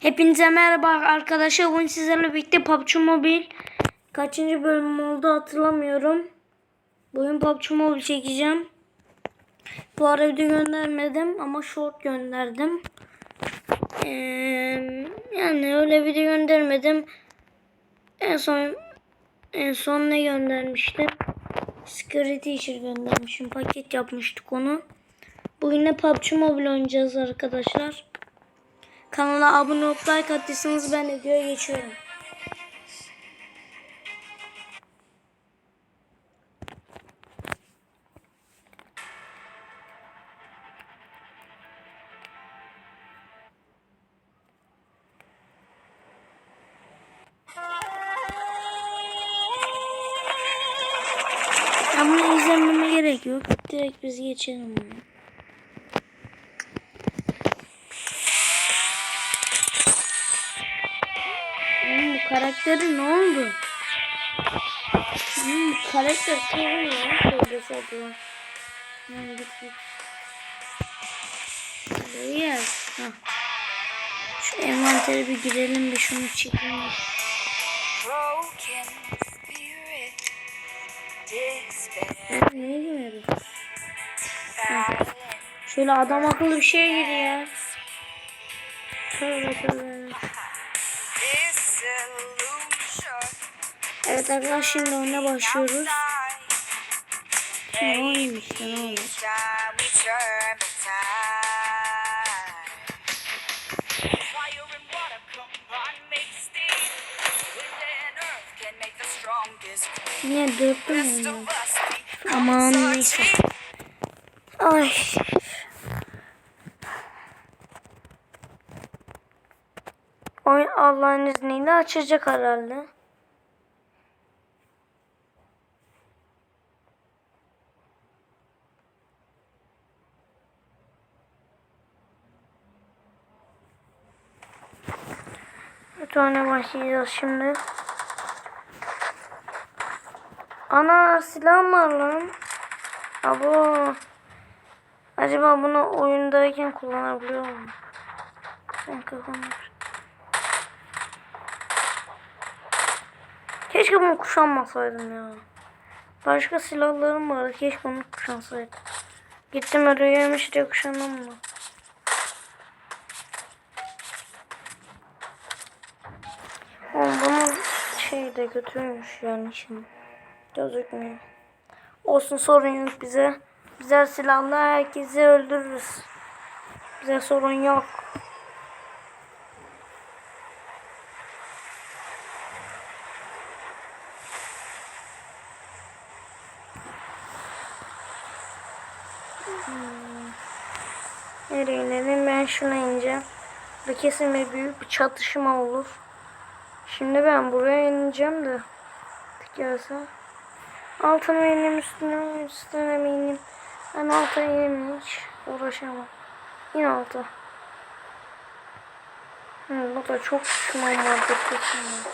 Hepinize merhaba arkadaşlar. Bugün sizlerle birlikte PUBG Mobile kaçıncı bölüm oldu hatırlamıyorum. Bugün PUBG Mobile çekeceğim. Bu ara video göndermedim ama short gönderdim. Ee, yani öyle video göndermedim. En son en son ne göndermiştim? Security Teacher göndermişim. Paket yapmıştık onu. Bugün de PUBG Mobile oynayacağız arkadaşlar. Kanala abone olup like attıysanız ben de videoya geçiyorum. Bunu izlememe gerek yok. Direkt biz geçelim bunu. Hmm, bu karakteri ne oldu? Hmm, karakter sorun ya. Şöyle satıyor. Hmm, git git. Buraya. Hah. Şu envantere bir girelim bir şunu çekelim. broken spirit, despair, Ben neye girelim? Şöyle adam akıllı bir şeye gir ya. Tövbe tövbe. Evet arkadaşlar şimdi oyuna başlıyoruz. Ne oyun işte ne olur. Yine dörtlü mü Aman neyse. Ay. Oyun Allah'ın izniyle açacak herhalde. Tane başlayacağız şimdi. Ana silah var lan. Abo. Acaba bunu oyundayken kullanabiliyor muyum? Sen kazanır. Keşke bunu kuşanmasaydım ya. Başka silahlarım vardı. Keşke onu kuşansaydım. Gittim oraya gelmiş diye kuşandım mı? Oğlum şey de götürmüş yani şimdi. Gözükmüyor. Olsun sorun yok bize. Bize silahla herkesi öldürürüz. Bize sorun yok. Hmm. Nereye inelim? Ben şuna ineceğim. Burada kesin bir büyük bir çatışma olur. Şimdi ben buraya ineceğim de. Gelse. Altına ineyim üstüne üstüne mi ineyim? Ben alta ineyim hiç uğraşamam. İn alta. Hı, bu da çok düşman vardır kesin. ya.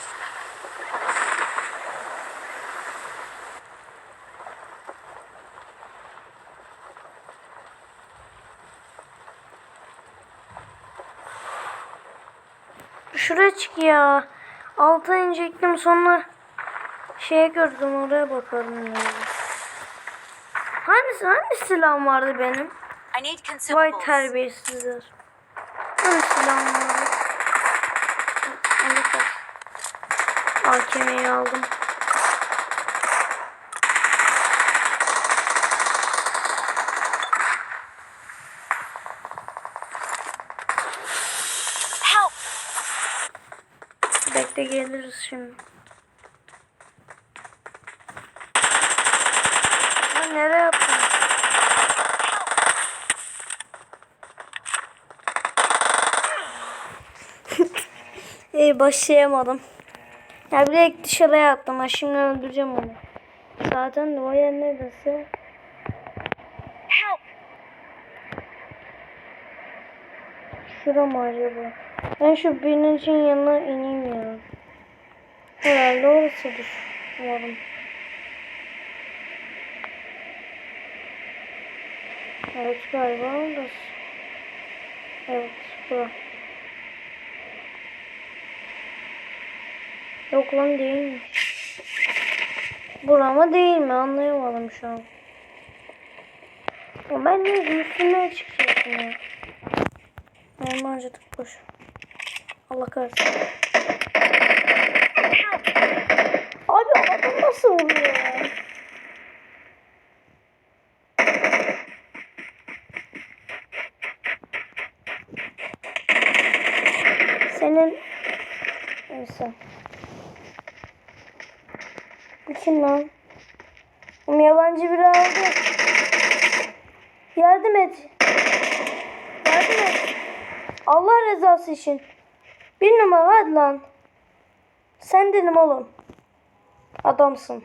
Şuraya çık ya. Alta inecektim sonra şeye gördüm oraya bakarım ya. Hangisi, hangi silahım vardı benim? Vay terbiyesizler. Hangi silahım vardı? AKM'yi aldım. Help! Bekle geliriz şimdi. Ha, nereye yaptın? İyi başlayamadım. Ya direkt dışarıya attım. Ha, şimdi öldüreceğim onu. Zaten o yer neredeyse. Help! Şura mı acaba? Ben şu birincinin yanına ineyim ya. Herhalde orasıdır. Umarım. Evet galiba orası. Evet bura. Yok lan değilmiş. Burama değil mi? Anlayamadım şu an. Ya ben niye üstüne çıkacaktım ya? Mermi harcadık boş. Allah kahretsin. Abi adam nasıl vuruyor? Senin neyse. Bu kim lan? Oğlum yabancı biri aldı. Yardım et. Yardım et. Allah rızası için. Bir numara hadi lan. Sen dedim oğlum. Adamsın.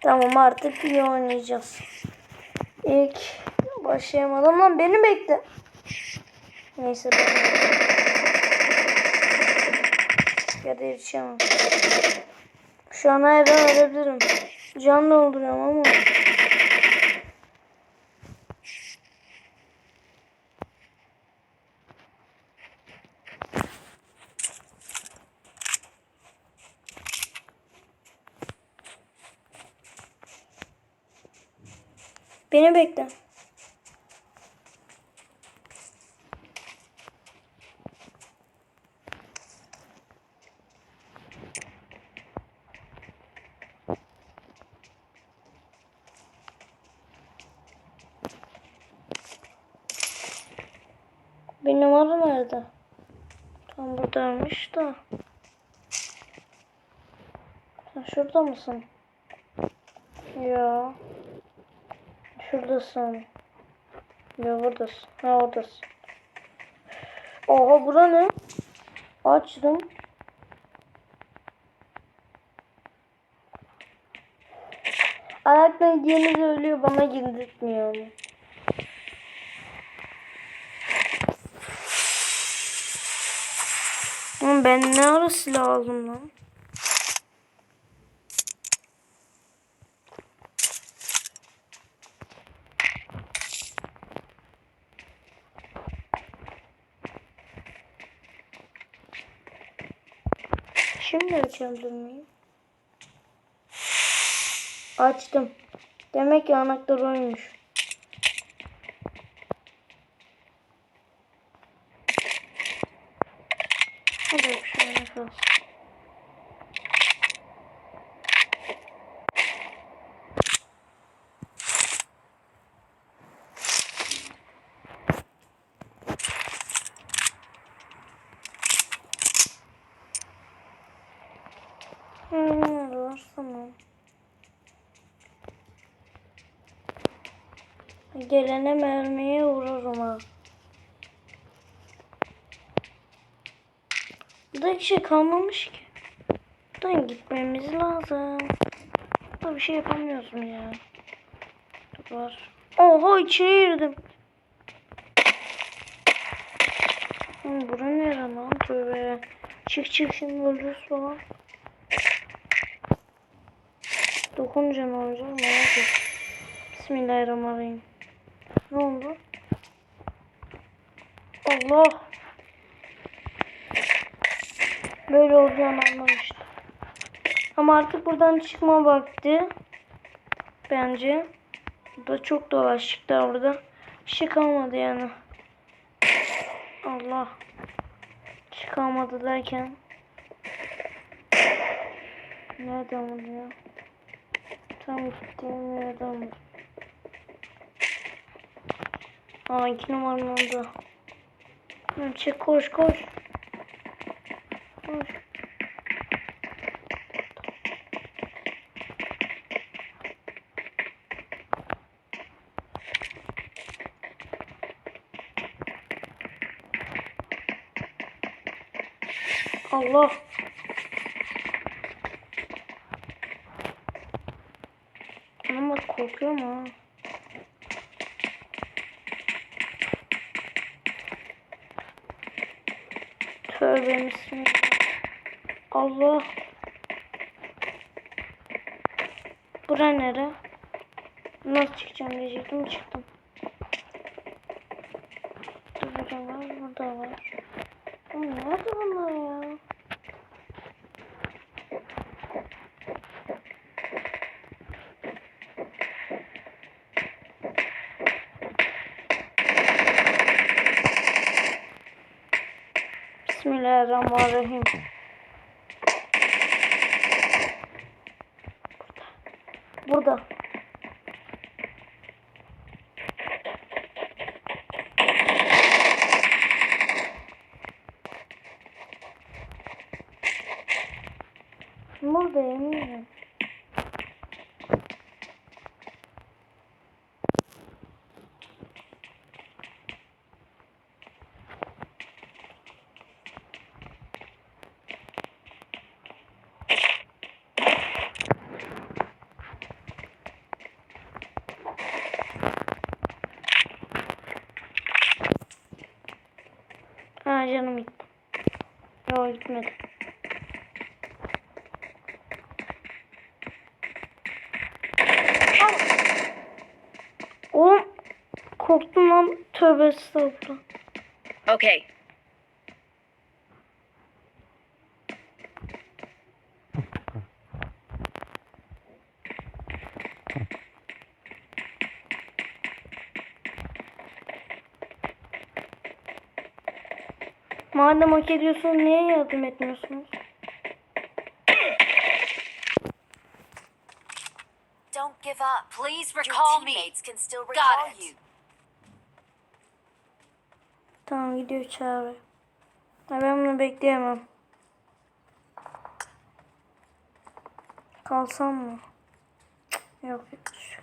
Tamam artık iyi oynayacağız. İlk başlayamadım lan beni bekle. Neyse ya da yetişemem. Şu an her an ölebilirim. Can dolduruyorum ama. Beni bekle. Bir numara nerede? Tam buradaymış da. Sen şurada mısın? Ya. Şuradasın. Ya buradasın. Ha oradasın. Oha bura ne? Açtım. Ayakla yeni ölüyor bana girdirtmiyor. Oğlum ben ne ara silah aldım lan? Açabilir miyim? Açtım. Demek ki anahtar oymuş. Hadi bak şöyle kalsın. Hmm, var tamam. Gelene mermiye vururum ha. Burada bir şey kalmamış ki. Buradan gitmemiz lazım. Burada bir şey yapamıyorsun ya. Dur var. Oha içine girdim. Bura nere lan? Tövbe. Çık çık şimdi ölürüz falan. Ne olacak merak et. Bismillahirrahmanirrahim. Ne oldu? Allah. Böyle olacağını anlamıştım. Ama artık buradan çıkma vakti. Bence. Burada çok dolaştık da burada. Bir şey kalmadı yani. Allah. Çıkamadı derken. Nereden bu ya? Tam bu. Aa iki numaranın. Hı, Çık koş koş. Koş. Allah. Ama korkuyorum ha. Tövbe bismillah. Allah. Bura nere? Nasıl çıkacağım diyecektim çıktım. Burada var, burada var. Nerede bunlar ya? Bismillahirrahmanirrahim. Burada. Burada eminim. Ha canım gitti. Gitmedi. Oğlum korktum lan. Tövbe estağfurullah. Okay. Madem hak ediyorsunuz niye yardım etmiyorsunuz? Don't give up. Please recall me. teammates can still Got recall it. you. Tamam gidiyor çağrı. Ha, ben bunu bekleyemem. Kalsam mı? Yok yok. şu-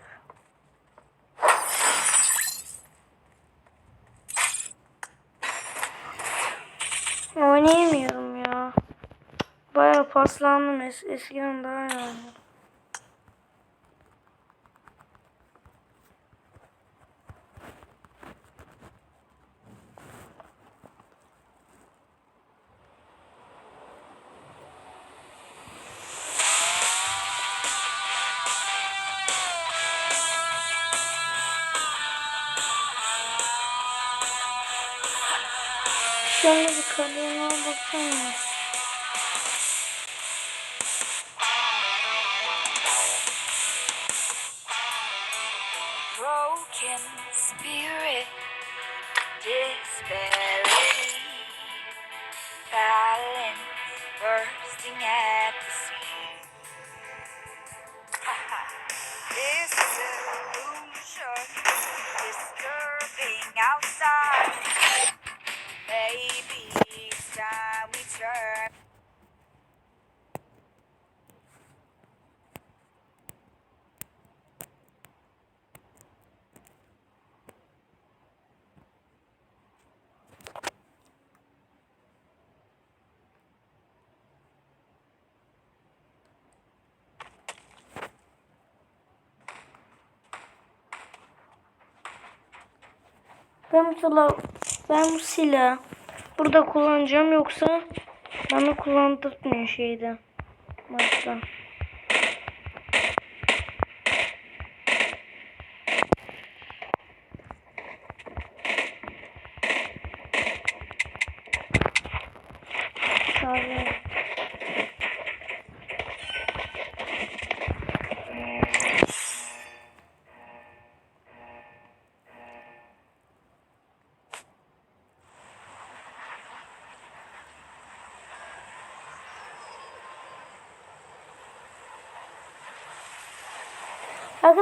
Oynayamıyorum ya. Bayağı paslandım. Es eskiden daha iyi oynuyordum. 唉 Ben bu silah, ben bu silah burada kullanacağım yoksa bana kullandırtmıyor şeyde. Maçta.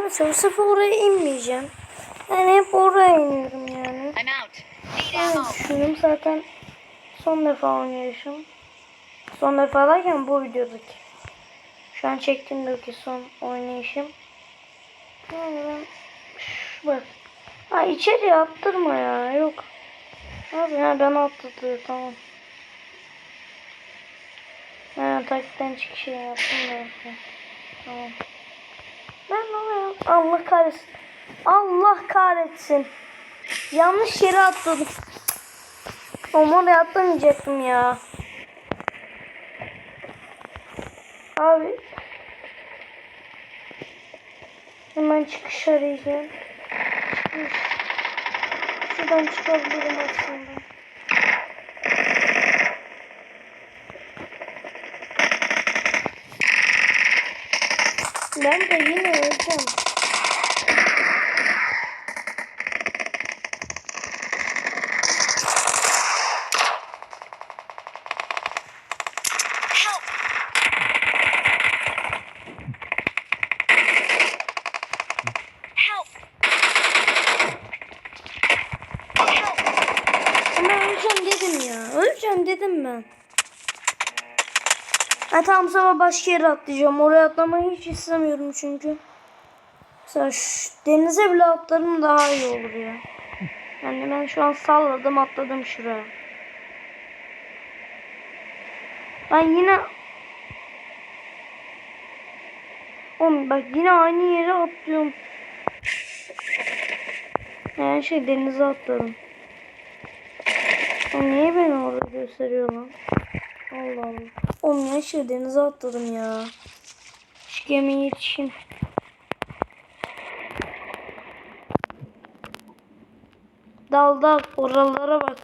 Bu sefer oraya inmeyeceğim. Yani hep oraya iniyorum yani. Ammo. düşündüm zaten son defa oynayışım. Son defa derken bu videodaki. Şu an çektiğimdeki son oynayışım. Yani ben Şş, bak. Ha içeri attırma ya. Yok. Abi ha ben attırdı tamam. Ha takipten çıkışı yaptım da. Tamam. Ben oraya Allah kahretsin. Allah kahretsin. Yanlış yere atladım. Ama oraya atlamayacaktım ya. Abi. Hemen çıkış arayacağım. Çıkış. Şuradan çıkabilirim aslında. Ben de yine öleceğim. Help! Help! Help! Ama öleceğim dedim ya. Öleceğim dedim ben. Ha tamam sabah başka yere atlayacağım. Oraya atlamayı hiç istemiyorum çünkü. Mesela şu denize bile atlarım daha iyi olur ya. Yani ben şu an salladım atladım şuraya. Ben yine Oğlum bak yine aynı yere atlıyorum. Yani şey denize atladım. Niye beni orada gösteriyor lan? Allah Allah. Oğlum ya şey denize atladım ya. Şu gemiye yetişeyim. Dal dal oralara bak.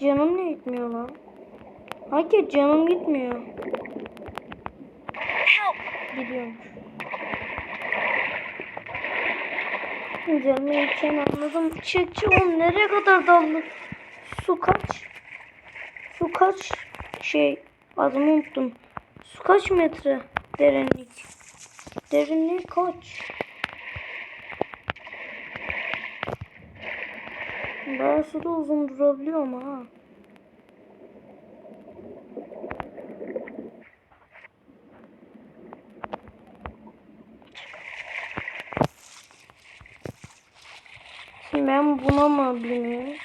Canım ne gitmiyor lan? Hayır canım gitmiyor. Gidiyormuş. Canım gideceğini anladım. Çık çık oğlum nereye kadar daldı? Su kaç? Su kaç? Şey adımı unuttum. Su kaç metre? Derinlik. Derinlik kaç? Bayağı suda uzun durabiliyor ama ha. Ben buna mı bineyim?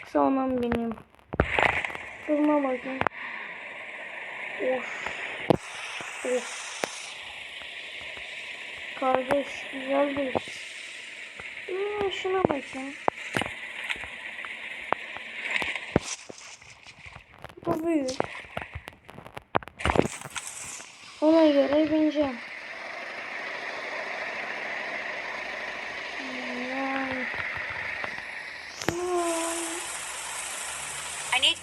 Yoksa ona mı bineyim? Durma bakayım. Of. Of. Kardeş güzel bir. Hmm, şuna bakayım. Bu büyük. Ona göre bineceğim. Yani. Hmm. I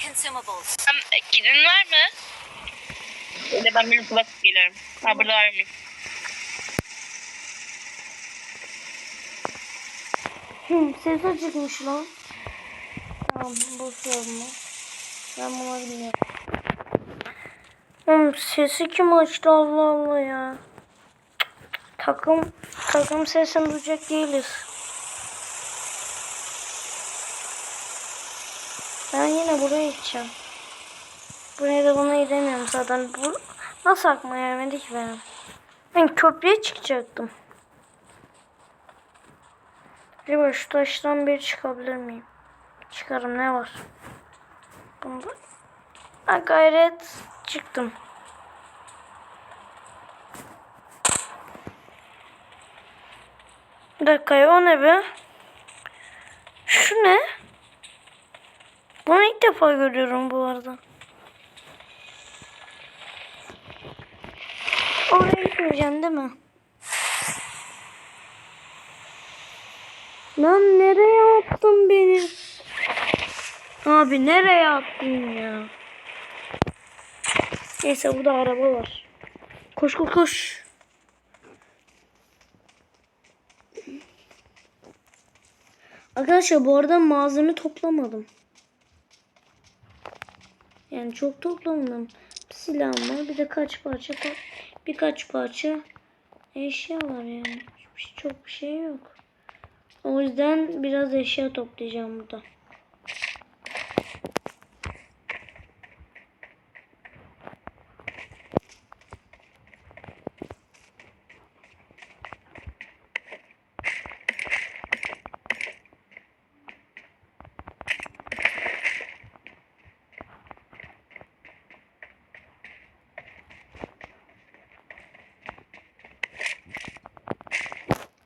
Tam, Kilin var mı? Öyle ben bir kulak geliyorum. Ha burada var mı? Hı, ses acıkmış lan. Tamam ver bunu. Ben buna bilmiyorum. Oğlum sesi kim açtı Allah Allah ya. Takım takım sesini duyacak değiliz. Ben yine buraya gideceğim. Buraya da buna gidemiyorum zaten. Bu nasıl aklıma gelmedi ki benim? Ben köprüye çıkacaktım. Acaba şu taştan bir çıkabilir miyim? Çıkarım ne var? Bunda... Ha, gayret çıktım. Bir dakika ya o ne be? Şu ne? Bunu ilk defa görüyorum bu arada. Oraya gitmeyeceğim değil mi? Lan nereye attın beni? Abi nereye attın ya? Neyse burada araba var. Koş koş koş. Arkadaşlar bu arada malzeme toplamadım. Yani çok toplamadım. Bir silahım var. Bir de kaç parça pa- birkaç parça eşya var yani. Hiç- Çok bir şey yok. O yüzden biraz eşya toplayacağım burada.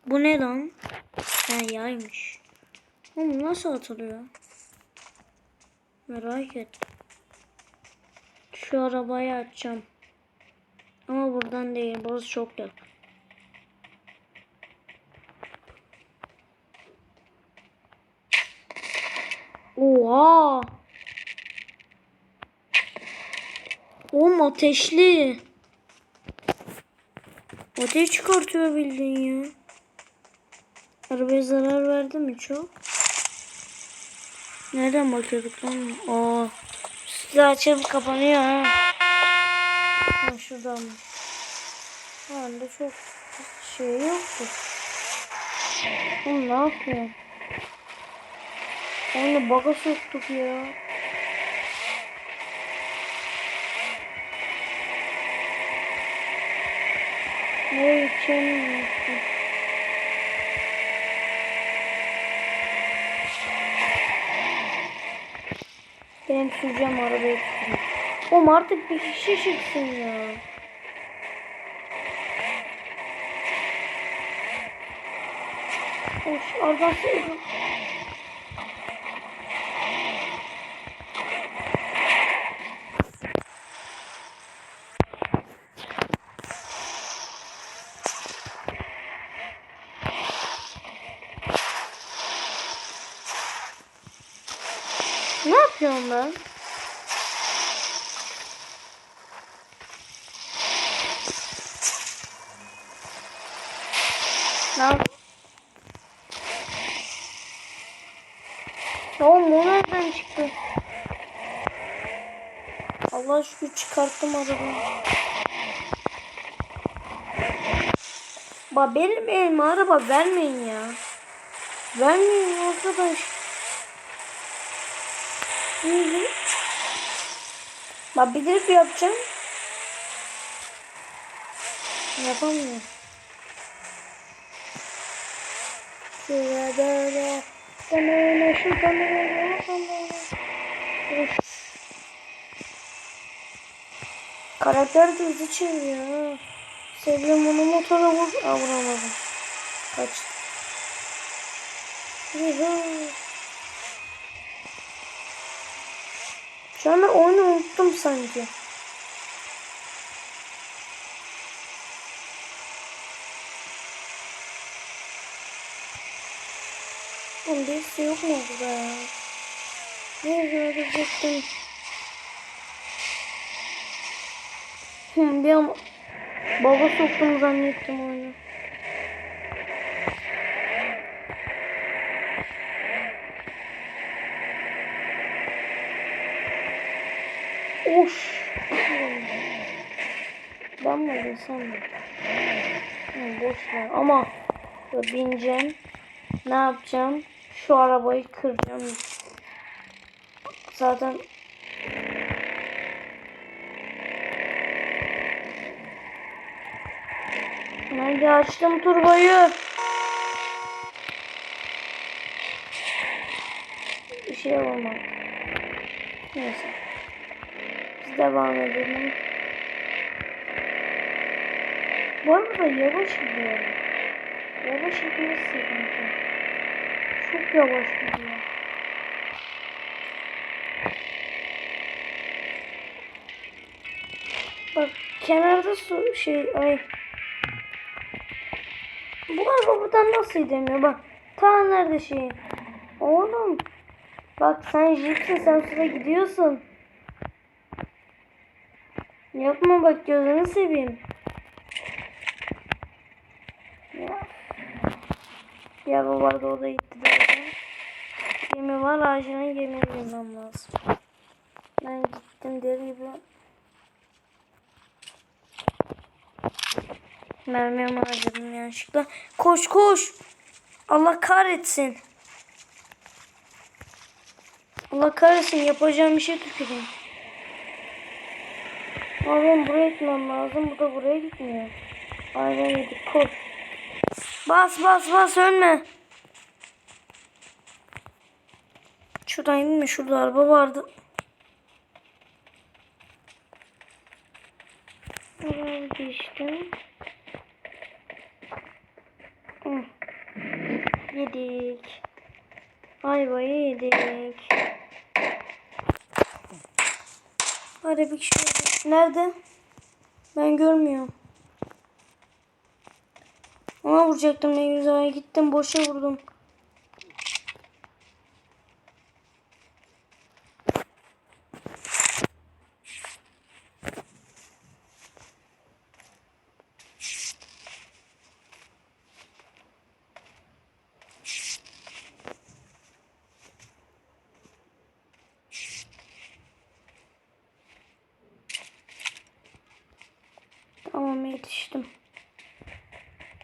Bu ne lan? Ha yaymış. Oğlum nasıl atılıyor? Merak et. Şu arabayı açacağım. Ama buradan değil. Burası çok yakın. Oha! Oğlum ateşli. Ateş çıkartıyor bildiğin ya. Arabaya zarar verdi mi çok? Nereden bakıyorduk lan? Aa, üstü açılıp kapanıyor ha. Ha şuradan. Bende çok şey yoktu. Oğlum ne yapıyor? Onu baga soktuk ya. Ne için? Benim süreceğim arabaya tutayım. Oğlum artık bir kişi çıksın ya. Of oradan sürdüm. Ne yapıyorum ben? Ne yap? Ya oğlum o nereden çıktı? Allah şükür çıkarttım arabayı. Ba benim elime araba vermeyin ya. Vermeyin arkadaş. Bir de yapacağım. Yapamıyorum. Şöyle böyle. Kamerayla şu kamerayla kamerayla. Of. Karakter de hızlı çeviriyor. Seviyorum onu motora vur. Aa vuramadım. Kaç. Yuhu. Şu an oyunu unuttum sanki. Oğlum birisi yok mu burada ya? Ne görecektim? Hı, bir an baba soktum zannettim oyunu. Of. Ben mi alayım sen mi? Hı, boş ver ama bineceğim. Ne yapacağım? Şu arabayı kıracağım. Zaten ben de açtım turbayı. Bir şey olmadı. Neyse. Biz devam edelim. Bu arada yavaş gidiyor. Yavaş gidiyor sıkıntı. Çok yavaş gidiyor. Bak kenarda su şey ay. Bu araba buradan nasıl gidemiyor bak. Ta nerede şey. Oğlum. Bak sen jipsin sen suda gidiyorsun. Yapma bak gözünü seveyim. Ya. Ya bu arada o da gitti zaten. Var acilen gemiye binmem lazım. Ben gittim deri gibi. Mermimi harcadım yanlışlıkla. Koş koş. Allah kahretsin. Allah kahretsin yapacağım bir şey tüküreyim. Ama buraya gitmem lazım. Bu da buraya gitmiyor. Aynen yedik. Koş. Bas bas bas ölme. Şuradan inme şurada araba vardı. Buradan geçtim. Yedik. Ayvayı yedik. Hadi bir kişi öldü. Nerede? Ben görmüyorum. Ona vuracaktım ne güzel. Gittim boşa vurdum. Tamam yetiştim.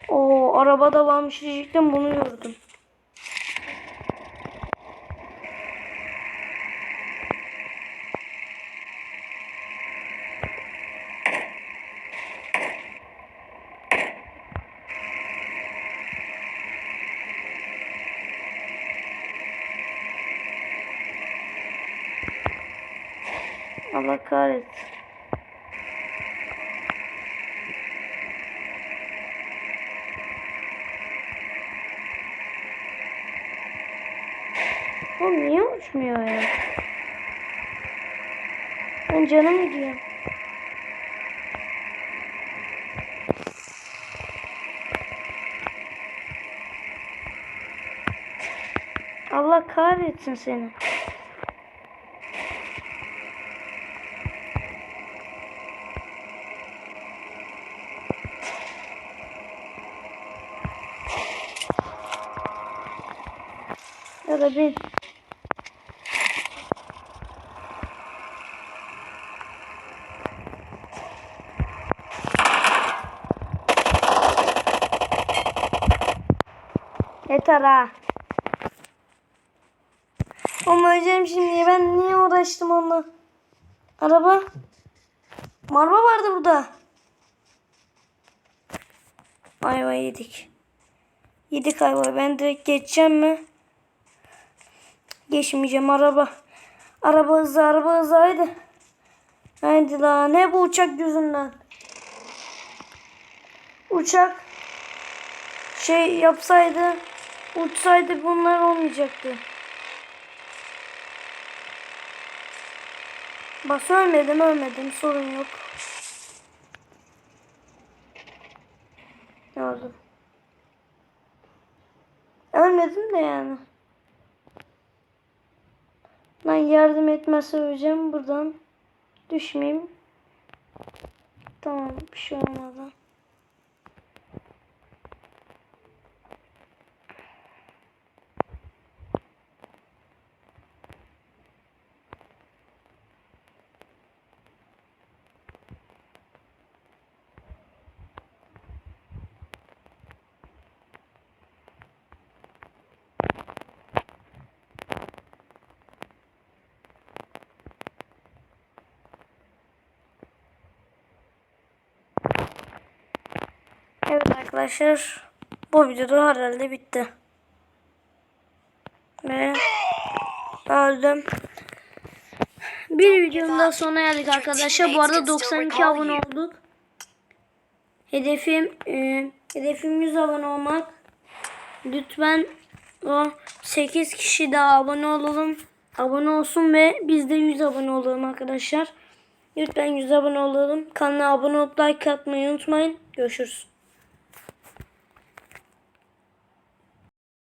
Oo arabada varmış diyecektim bunu gördüm. Allah kahretsin. Niye uçmuyor ya? Ben canım gidiyor. Allah kahretsin seni. Ya da bin. Yeter ha. Ama öleceğim şimdi. Ben niye uğraştım onunla? Araba. Marba vardı burada. Ayva yedik. Yedik ayva. Ben direkt geçeceğim mi? Geçmeyeceğim araba. Araba hızlı araba hızlı haydi. Haydi la ne bu uçak yüzünden. Uçak şey yapsaydı uçsaydı bunlar olmayacaktı. Bak ölmedim ölmedim sorun yok. Ne oldu? Ölmedim de yani. Ben yardım etmezse öleceğim buradan. Düşmeyeyim. Tamam bir şey olmadı. Evet arkadaşlar. Bu videoda herhalde bitti. Ve öldüm. Bir videonun da sonuna geldik arkadaşlar. Bu arada 92 abone olduk. Hedefim e, hedefim 100 abone olmak. Lütfen o 8 kişi daha abone olalım. Abone olsun ve biz de 100 abone olalım arkadaşlar. Lütfen 100 abone olalım. Kanala abone olup like atmayı unutmayın. Görüşürüz.